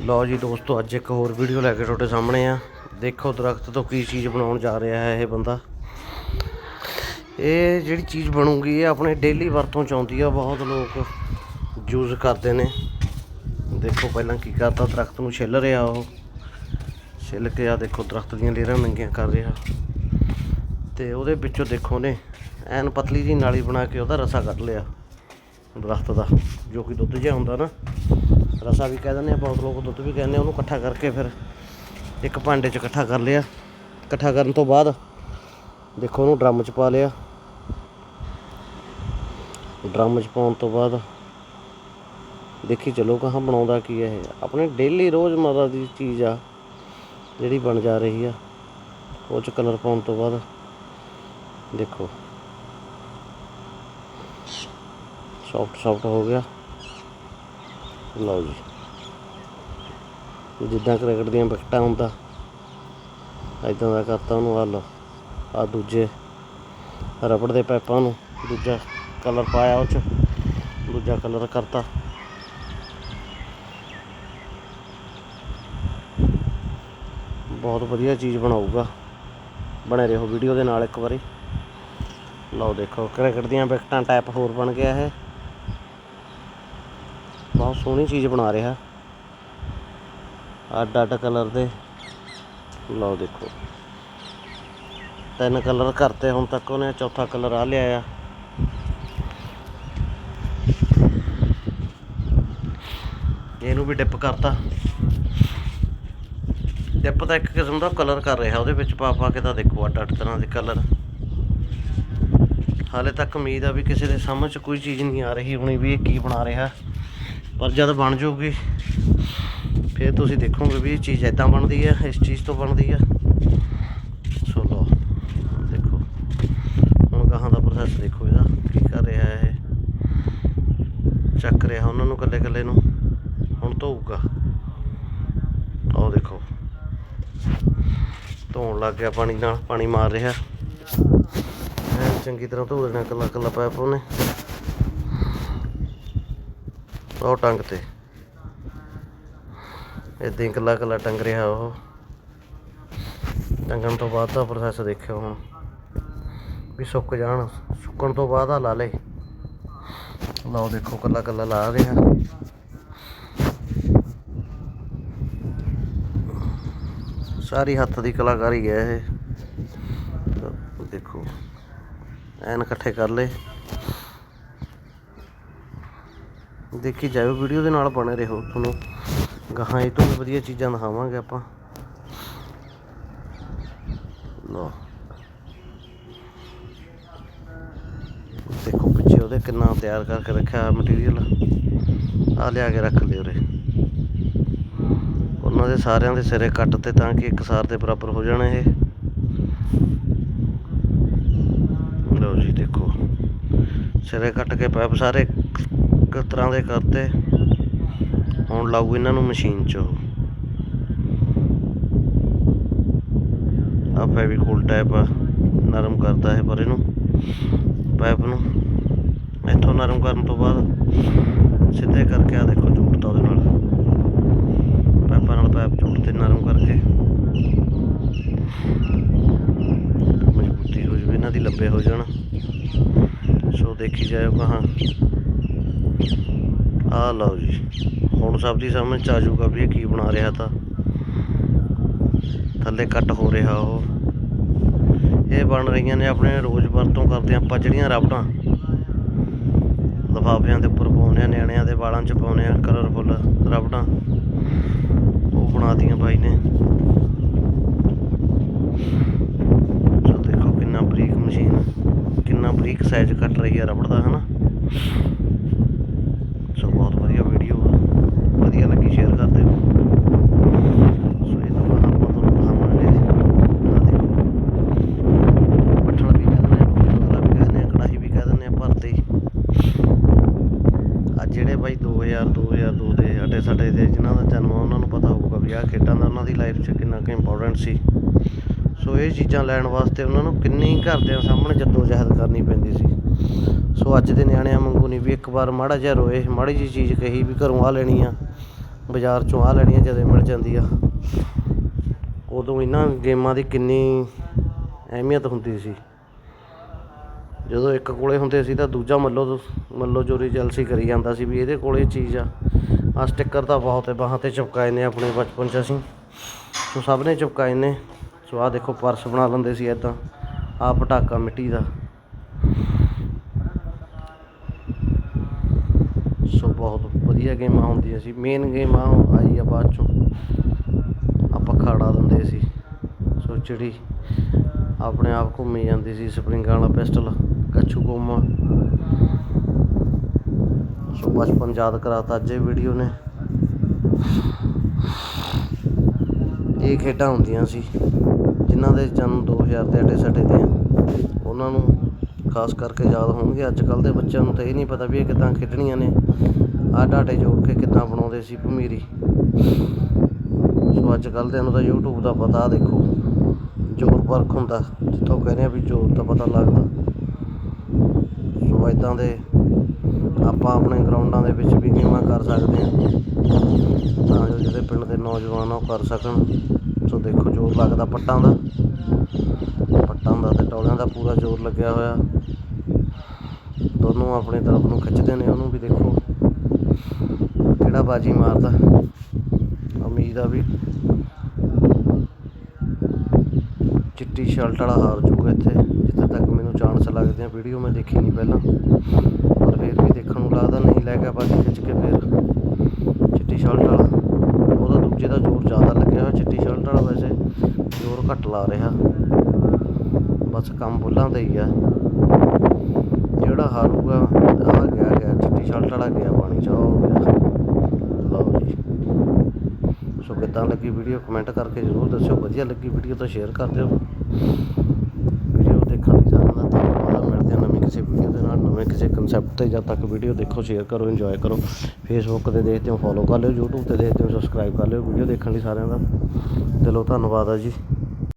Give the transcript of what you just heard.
ਲਓ ਜੀ ਦੋਸਤੋ, ਅੱਜ ਇੱਕ ਹੋਰ ਵੀਡੀਓ ਲੈ ਕੇ ਤੁਹਾਡੇ ਸਾਹਮਣੇ ਆ। ਦੇਖੋ ਦਰਖਤ ਤੋਂ ਕੀ ਚੀਜ਼ ਬਣਾਉਣ ਜਾ ਰਿਹਾ ਹੈ ਇਹ ਬੰਦਾ। ਇਹ ਜਿਹੜੀ ਚੀਜ਼ ਬਣੂਗੀ, ਇਹ ਆਪਣੇ ਡੇਲੀ ਵਰਤੋਂ ਚ ਆਉਂਦੀ ਆ, ਬਹੁਤ ਲੋਕ ਯੂਜ਼ ਕਰਦੇ ਨੇ। ਦੇਖੋ ਪਹਿਲਾਂ ਕੀ ਕਰਤਾ, ਦਰਖਤ ਨੂੰ ਛਿੱਲ ਰਿਹਾ ਉਹ। ਛਿੱਲ ਕੇ ਆ ਦੇਖੋ ਦਰਖਤ ਦੀਆਂ ਲੇਰਾਂ ਨੰਗੀਆਂ ਕਰ ਰਿਹਾ। ਤੇ ਉਹਦੇ ਵਿੱਚੋਂ ਦੇਖੋ ਨੇ, ਐਨ ਪਤਲੀ ਜੀ ਨਾਲੀ ਬਣਾ ਕੇ ਉਹਦਾ ਰਸਾ ਕੱਢ ਲਿਆ ਦਰਖਤ ਦਾ, ਜੋ ਕਿ ਦੁੱਧ ਜਿਹਾ ਹੁੰਦਾ ਨਾ। ਰਸਾ ਵੀ ਕਹਿ ਦਿੰਦੇ ਆ, ਬਹੁਤ ਲੋਕ ਦੁੱਧ ਵੀ ਕਹਿੰਦੇ ਉਹਨੂੰ ਇਕੱਠਾ ਕਰਕੇ ਫਿਰ ਇੱਕ ਭਾਂਡੇ 'ਚ ਇਕੱਠਾ ਕਰ ਲਿਆ। ਇਕੱਠਾ ਕਰਨ ਤੋਂ ਬਾਅਦ ਦੇਖੋ ਉਹਨੂੰ ਡਰਮ 'ਚ ਪਾ ਲਿਆ। ਡਰਮ 'ਚ ਪਾਉਣ ਤੋਂ ਬਾਅਦ ਦੇਖੀ ਚਲੋ ਕਹਾਂ ਬਣਾਉਂਦਾ ਕੀ ਹੈ ਇਹ। ਆਪਣੇ ਡੇਲੀ ਰੋਜ਼ਮਰਰਾ ਦੀ ਚੀਜ਼ ਆ, ਜਿਹੜੀ ਬਣ ਜਾ ਰਹੀ ਆ, ਉਹ 'ਚ ਕਲਰ ਪਾਉਣ ਤੋਂ ਬਾਅਦ ਦੇਖੋ। ਸੌਫਟ ਸੌਫਟ ਹੋ ਗਿਆ। ਲਓ ਜੀ। ਜਿੱਦਾਂ ਕ੍ਰਿਕਟ ਦੀਆਂ ਵਿਕਟਾਂ ਹੁੰਦਾ ਇਦਾਂ ਦਾ ਕਰਤਾ ਉਹਨੂੰ ਆ ਲਓ ਆ ਦੂਜੇ ਰਬੜ ਦੇ ਪੈਪਾਂ ਨੂੰ ਦੂਜਾ ਕਲਰ ਪਾਇਆ ਉਹ ਚ, ਦੂਜਾ ਕਲਰ ਕਰਤਾ। ਬਹੁਤ ਵਧੀਆ ਚੀਜ਼ ਬਣਾਊਗਾ, ਬਣੇ ਰਹੋ ਵੀਡੀਓ ਦੇ ਨਾਲ ਇੱਕ ਵਾਰੀ। ਲਓ ਦੇਖੋ, ਕ੍ਰਿਕਟ ਦੀਆਂ ਵਿਕਟਾਂ ਟਾਈਪ ਹੋਰ ਬਣ ਗਿਆ ਹੈ ਬਹੁਤ ਸੋਹਣੀ ਚੀਜ਼ ਬਣਾ ਰਿਹਾ। ਅੱਡ ਅੱਡ ਕਲਰ ਦੇ। ਲਓ ਦੇਖੋ। ਤਿੰਨ ਕਲਰ ਕਰਤੇ ਹੁਣ ਤੱਕ ਉਹਨੇ, ਚੌਥਾ ਕਲਰ ਆ ਲਿਆ ਆ ਇਹਨੂੰ ਵੀ ਡਿਪ ਕਰਤਾ। ਡਿਪ ਤਾਂ ਇੱਕ ਕਿਸਮ ਦਾ ਕਲਰ ਕਰ ਰਿਹਾ ਉਹਦੇ ਵਿੱਚ, ਪਾ ਪਾ ਕੇ ਤਾਂ ਦੇਖੋ ਅੱਡ ਅੱਡ ਤਰ੍ਹਾਂ ਦੇ ਕਲਰ। ਹਾਲੇ ਤੱਕ ਉਮੀਦ ਆ ਵੀ ਕਿਸੇ ਦੇ ਸਮਝ 'ਚ ਕੋਈ ਚੀਜ਼ ਨਹੀਂ ਆ ਰਹੀ ਹੋਣੀ ਵੀ ਇਹ ਕੀ ਬਣਾ ਰਿਹਾ। ਪਰ ਜਦ ਬਣ ਜਾਊਗੀ ਫਿਰ ਤੁਸੀਂ ਦੇਖੋਗੇ ਵੀ ਇਹ ਚੀਜ਼ ਇਦਾਂ ਬਣਦੀ ਹੈ ਇਸ ਚੀਜ਼ ਤੋਂ ਬਣਦੀ ਹੈ ਸੋ ਲਓ, ਦੇਖੋ। ਹੁਣ ਗਾਹਾਂ ਦਾ ਪ੍ਰੋਸੈਸ ਦੇਖੋ ਇਹਦਾ, ਕੀ ਕਰ ਰਿਹਾ ਹੈ ਇਹ। ਚੱਕ ਰਿਹਾ ਉਹਨਾਂ ਨੂੰ ਕੱਲੇ ਕੱਲੇ ਨੂੰ, ਹੁਣ ਧੋਊਗਾ। ਆਹ ਦੇਖੋ। ਧੋਣ ਲੱਗ ਗਿਆ ਪਾਣੀ ਨਾਲ, ਪਾਣੀ ਮਾਰ ਰਿਹਾ। ਚੰਗੀ ਤਰ੍ਹਾਂ ਧੋ ਦੇਣਾ ਕੱਲਾ ਕੱਲਾ ਪਾਇਪ ਉਹਨੇ। ਉਹ ਟੰਗ ਤੇ। ਇਦਾਂ ਹੀ ਇਕੱਲਾ ਕੱਲਾ ਟੰਗ ਰਿਹਾ ਉਹ। ਟੰਗਣ ਤੋਂ ਬਾਅਦ ਦਾ ਪ੍ਰੋਸੈਸ ਦੇਖਿਓ ਹੁਣ। ਵੀ ਸੁੱਕ ਜਾਣ, ਸੁੱਕਣ ਤੋਂ ਬਾਅਦ ਆ ਲਾ ਲੇ। ਲਓ ਦੇਖੋ ਇਕੱਲਾ ਇਕੱਲਾ ਲਾ ਰਿਹਾ। ਸਾਰੀ ਹੱਥ ਦੀ ਕਲਾਕਾਰੀ ਹੈ ਇਹ। ਦੇਖੋ, ਐਨ ਇਕੱਠੇ ਕਰ ਲਏ। ਦੇਖੀ ਜਾਇਓ, ਵੀਡੀਓ ਦੇ ਨਾਲ ਬਣੇ ਰਹੋ ਤੁਹਾਨੂੰ। ਗਾਹਾਂ ਇਹ ਤੋਂ ਵਧੀਆ ਚੀਜ਼ਾਂ ਦਿਖਾਵਾਂਗੇ ਆਪਾਂ। ਲੋ ਦੇਖੋ ਪਿੱਛੇ ਉਹਦੇ ਕਿੰਨਾ ਤਿਆਰ ਕਰਕੇ ਰੱਖਿਆ ਮਟੀਰੀਅਲ ਆ ਲਿਆ ਕੇ ਰੱਖ ਲਿਓ ਰੇ ਉਹਨਾਂ ਦੇ ਸਾਰਿਆਂ ਦੇ ਸਿਰੇ ਕੱਟ ਤੇ ਤਾਂ ਕਿ ਇੱਕ ਸਾਰ ਦੇ ਬਰਾਬਰ ਹੋ ਜਾਣ ਇਹ। ਲਓ ਜੀ, ਦੇਖੋ। ਸਿਰੇ ਕੱਟ ਕੇ ਪਾਈਪ ਸਾਰੇ ਤਰ੍ਹਾਂ ਦੇ ਕਰਤੇ। ਹੁਣ ਲਾਊ ਇਹਨਾਂ ਨੂੰ ਮਸ਼ੀਨ 'ਚ। ਉਹ ਆ ਫੈਵੀਕੋਲ ਟਾਈਪ ਨਰਮ ਕਰਦਾ ਹੈ ਪਰ ਇਹਨੂੰ ਪਾਈਪ ਨੂੰ। ਇੱਥੋਂ ਨਰਮ ਕਰਨ ਤੋਂ ਬਾਅਦ ਸਿੱਧੇ ਕਰਕੇ ਆ ਦੇਖੋ ਜੋੜਤਾ ਉਹਦੇ ਨਾਲ। ਪਾਈਪਾਂ ਨਾਲ ਪਾਈਪ ਜੋੜਤੇ ਨਰਮ ਕਰਕੇ। ਮਜ਼ਬੂਤੀ ਹੋ ਜਵੇ ਇਹਨਾਂ ਦੀ ਲੰਬੇ ਹੋ ਜਾਣ। ਸੋ ਦੇਖੀ ਜਾਇਓ ਕਹਾਂ। ਆ ਲਓ ਜੀ। ਹੁਣ ਸਭ ਦੀ ਸਮਝ 'ਚ ਆ ਜਾਊਗਾ ਵੀ ਇਹ ਕੀ ਬਣਾ ਰਿਹਾ ਤਾਂ। ਥੱਲੇ ਕੱਟ ਹੋ ਰਿਹਾ ਉਹ। ਇਹ ਬਣ ਰਹੀਆਂ ਨੇ ਆਪਣੇ ਰੋਜ਼ ਵਰਤੋਂ ਕਰਦੇ ਆਪਾਂ ਜਿਹੜੀਆਂ ਰਬੜਾਂ ਲਿਫਾਫਿਆਂ ਦੇ ਉੱਪਰ ਪਾਉਂਦੇ ਆ, ਨਿਆਣਿਆਂ ਦੇ ਵਾਲਾਂ 'ਚ ਪਾਉਂਦੇ ਆ ਕਲਰਫੁੱਲ ਰਬੜਾਂ ਉਹ ਬਣਾਤੀਆਂ ਬਾਈ ਨੇ। ਸੋ ਦੇਖੋ ਕਿੰਨਾ ਬਰੀਕ ਮਸ਼ੀਨ, ਕਿੰਨਾ ਬਰੀਕ ਸਾਈਜ਼ ਕੱਟ ਰਹੀ ਹੈ ਰਬੜ ਦਾ, ਹਨਾ? ਸੋ ਬਹੁਤ ਵਧੀਆ ਵੀਡੀਓ ਆ। ਵਧੀਆ ਲੱਗੀ ਸ਼ੇਅਰ ਕਰ ਦਿਓ ਸੋ ਇਹ ਤੋਂ ਬਾਅਦ ਆਪਾਂ ਤੁਹਾਨੂੰ ਦਿਖਾਵਾਂਗੇ। ਆਹ ਦੇਖੋ। ਪੱਠਲ ਵੀ ਕਹਿੰਦੇ ਨੇ ਪਤਲਾ ਵੀ ਕਹਿੰਦੇ ਆ, ਕੜਾਹੀ ਵੀ ਕਹਿ ਦਿੰਦੇ ਆ ਭਰਤੀ ਆ ਜਿਹੜੇ ਬਾਈ 2000 2002 ਦੇ ਅਟੇ ਸਾਡੇ ਦੇ, ਜਿਨ੍ਹਾਂ ਦਾ ਜਨਮ ਉਹਨਾਂ ਨੂੰ ਪਤਾ ਹੋਊਗਾ ਵੀ ਆਹ ਖੇਡਾਂ ਦਾ ਉਹਨਾਂ ਦੀ ਲਾਈਫ 'ਚ ਕਿੰਨਾ ਕੁ ਇੰਪੋਰਟੈਂਟ ਸੀ। ਸੋ ਇਹ ਚੀਜ਼ਾਂ ਲੈਣ ਵਾਸਤੇ ਉਹਨਾਂ ਨੂੰ ਕਿੰਨੀ ਘਰਦਿਆਂ ਸਾਹਮਣੇ ਜੱਦੋ ਜਹਿਦ ਕਰਨੀ ਪੈਂਦੀ ਸੀ। ਸੋ ਅੱਜ ਦੇ ਨਿਆਣਿਆਂ ਵਾਂਗੂ ਨਹੀਂ ਵੀ ਇੱਕ ਵਾਰ ਮਾੜਾ ਜਿਹਾ ਰੋਏ, ਮਾੜੀ ਜੀ ਚੀਜ਼ ਕਹੀ ਵੀ ਘਰੋਂ ਆ ਲੈਣੀ ਆ, ਬਾਜ਼ਾਰ ਚੋਂ ਆ ਲੈਣੀ ਆ ਜਦੋਂ ਮਿਲ ਜਾਂਦੀ ਆ। ਉਦੋਂ ਇਹਨਾਂ ਗੇਮਾਂ ਦੀ ਕਿੰਨੀ ਅਹਿਮੀਅਤ ਹੁੰਦੀ ਸੀ। ਜਦੋਂ ਇੱਕ ਕੋਲੇ ਹੁੰਦੇ ਸੀ ਤਾਂ ਦੂਜਾ ਮੱਲੋ ਮੱਲੋ ਚੋਰੀ ਜਲਸੀ ਕਰੀ ਜਾਂਦਾ ਸੀ ਵੀ ਇਹਦੇ ਕੋਲੇ ਚੀਜ਼ ਆ। ਆ ਸਟicker ਤਾਂ ਬਹੁਤ ਹੈ, ਬਾਹਾਂ ਤੇ ਚਿਪਕਾਏ ਨੇ ਆਪਣੇ ਬਚਪਨ 'ਚ ਅਸੀਂ। ਸੋ ਸਭ ਨੇ ਚਿਪਕਾਏ ਨੇ। ਸੋ ਆਹ ਦੇਖੋ, ਪਰਸ ਬਣਾ ਲੈਂਦੇ ਸੀ ਇਦਾਂ ਆ ਪਟਾਕਾ ਮਿੱਟੀ ਦਾ ਸੋ ਬਹੁਤ ਵਧੀਆ ਗੇਮਾਂ ਹੁੰਦੀਆਂ ਸੀ। ਮੇਨ ਗੇਮ ਆ ਆਈ ਆ ਬਾਅਦ ਚੋਂ। ਆਪਾਂ ਖਾੜਾ ਦਿੰਦੇ ਸੀ। ਸੋ ਚਿੜੀ ਆਪਣੇ ਆਪ ਘੁੰਮੀ ਜਾਂਦੀ ਸੀ। ਸਪਰਿੰਗਾਂ ਵਾਲਾ ਪਿਸਟਲ ਕੱਛੂ ਗੋਮਾ ਸੋ ਬਚਪਨ ਯਾਦ ਕਰਾਤਾ ਅੱਜ ਇਹ ਵੀਡੀਓ ਨੇ। ਇਹ ਖੇਡਾਂ ਹੁੰਦੀਆਂ ਸੀ, ਜਿਨ੍ਹਾਂ ਦੇ ਜਨਮ 2000 ਦੇ ਅਟੇ ਸੱਡੇ ਦੀਆਂ। ਉਹਨਾਂ ਨੂੰ ਖਾਸ ਕਰਕੇ ਯਾਦ ਹੋਣਗੇ। ਅੱਜ ਕੱਲ ਦੇ ਬੱਚਿਆਂ ਨੂੰ ਤਾਂ ਇਹ ਨਹੀਂ ਪਤਾ ਵੀ ਇਹ ਕਿੱਦਾਂ ਖੇਡਣੀਆਂ ਨੇ। ਆਹ ਡਾਟੇ ਜੋੜ ਕੇ ਕਿੱਦਾਂ ਬਣਾਉਂਦੇ ਸੀ ਭਮੀਰੀ ਸੋ ਅੱਜ ਕੱਲ ਦੇ ਨੂੰ ਤਾਂ YouTube ਦਾ ਪਤਾ ਦੇਖੋ, ਜ਼ੋਰ ਪਰਖ ਹੁੰਦਾ, ਜਿੱਥੋਂ ਕਹਿੰਦੇ ਆ ਵੀ ਜ਼ੋਰ ਦਾ ਪਤਾ ਲੱਗਦਾ। ਸੋ ਇਦਾਂ ਦੇ ਆਪਾਂ ਆਪਣੇ ਗਰਾਊਂਡਾਂ ਦੇ ਵਿੱਚ ਵੀ ਗੇਮਾਂ ਕਰ ਸਕਦੇ ਹਾਂ। ਤਾਂ ਜੋ ਜਿਹੜੇ ਪਿੰਡ ਦੇ ਨੌਜਵਾਨ ਉਹ ਕਰ ਸਕਣ। ਸੋ ਦੇਖੋ ਜ਼ੋਰ ਲੱਗਦਾ ਪੱਟਾਂ ਦਾ। ਪੱਟਾਂ ਦਾ ਤੇ ਟੌਲਿਆਂ ਦਾ ਪੂਰਾ ਜ਼ੋਰ ਲੱਗਿਆ ਹੋਇਆ। ਦੋਨੋਂ ਆਪਣੀ ਤਰਫ ਨੂੰ ਖਿੱਚਦੇ ਨੇ, ਉਹਨੂੰ ਵੀ ਦੇਖੋ। ਕਿਹੜਾ ਬਾਜੀ ਮਾਰਦਾ? ਉਮੀਦ ਆ ਵੀ ਚਿੱਟੀ ਸ਼ਰਟ ਵਾਲਾ ਹਾਰ ਜੂਗਾ ਇੱਥੇ। ਜਿੱਥੇ ਤੱਕ ਮੈਨੂੰ ਚਾਂਸ ਲੱਗਦੇ ਆ ਵੀਡੀਓ ਮੈਂ ਦੇਖੀ ਨਹੀਂ ਪਹਿਲਾਂ। ਪਰ ਫਿਰ ਵੀ ਦੇਖਣ ਨੂੰ ਲੱਗਦਾ, ਨਹੀਂ ਲੈ ਗਿਆ ਬਾਜੀ ਖਿੱਚ ਕੇ ਫਿਰ ਚਿੱਟੀ ਸ਼ਰਟ ਵਾਲਾ। ਉਹਦਾ ਦੂਜੇ ਦਾ ਜ਼ੋਰ ਜ਼ਿਆਦਾ ਲੱਗਿਆ ਹੋਇਆ ਚਿੱਟੀ ਸ਼ਰਟ ਵਾਲਾ, ਵੈਸੇ ਜ਼ੋਰ ਘੱਟ ਲਾ ਰਿਹਾ। ਬਸ ਕੰਮ ਬੁੱਲਾਂ ਦਾ ਹੀ ਆ। ਜਿਹੜਾ ਹਾਰੂਗਾ ਆ ਗਿਆ ਗਿਆ, ਚਿੱਟੀ ਸ਼ਰਟ ਵਾਲਾ ਗਿਆ, ਪਾਣੀ ਚ ਆਹ ਹੋ ਗਿਆ ਲਓ ਜੀ। ਸੋ ਕਿੱਦਾਂ ਲੱਗੀ ਵੀਡੀਓ ਕਮੈਂਟ ਕਰਕੇ ਜ਼ਰੂਰ ਦੱਸਿਓ। ਵਧੀਆ ਲੱਗੀ ਵੀਡੀਓ ਤਾਂ ਸ਼ੇਅਰ ਕਰ ਦਿਓ। ਵੀਡੀਓ ਦੇਖਣ ਲਈ ਸਾਰਿਆਂ ਦਾ ਧੰਨਵਾਦ ਮਿਲਦੇ ਹਾਂ ਨਵੀਂ ਕਿਸੇ ਵੀਡੀਓ ਦੇ ਨਾਲ, ਨਵੇਂ ਕਿਸੇ ਕਨਸੈਪਟ ਤੇ। ਜਦ ਤੱਕ ਵੀਡੀਓ ਦੇਖੋ ਸ਼ੇਅਰ ਕਰੋ ਇੰਜੋਏ ਕਰੋ। ਫੇਸਬੁੱਕ ਤੇ ਦੇਖਦੇ ਹੋ ਫੋਲੋ ਕਰ ਲਿਓ, YouTube ਤੇ ਦੇਖਦੇ ਹੋ ਸਬਸਕ੍ਰਾਈਬ ਕਰ ਲਿਓ। ਵੀਡੀਓ ਦੇਖਣ ਲਈ ਸਾਰਿਆਂ ਦਾ ਦਿਲੋਂ ਧੰਨਵਾਦ ਆ ਜੀ।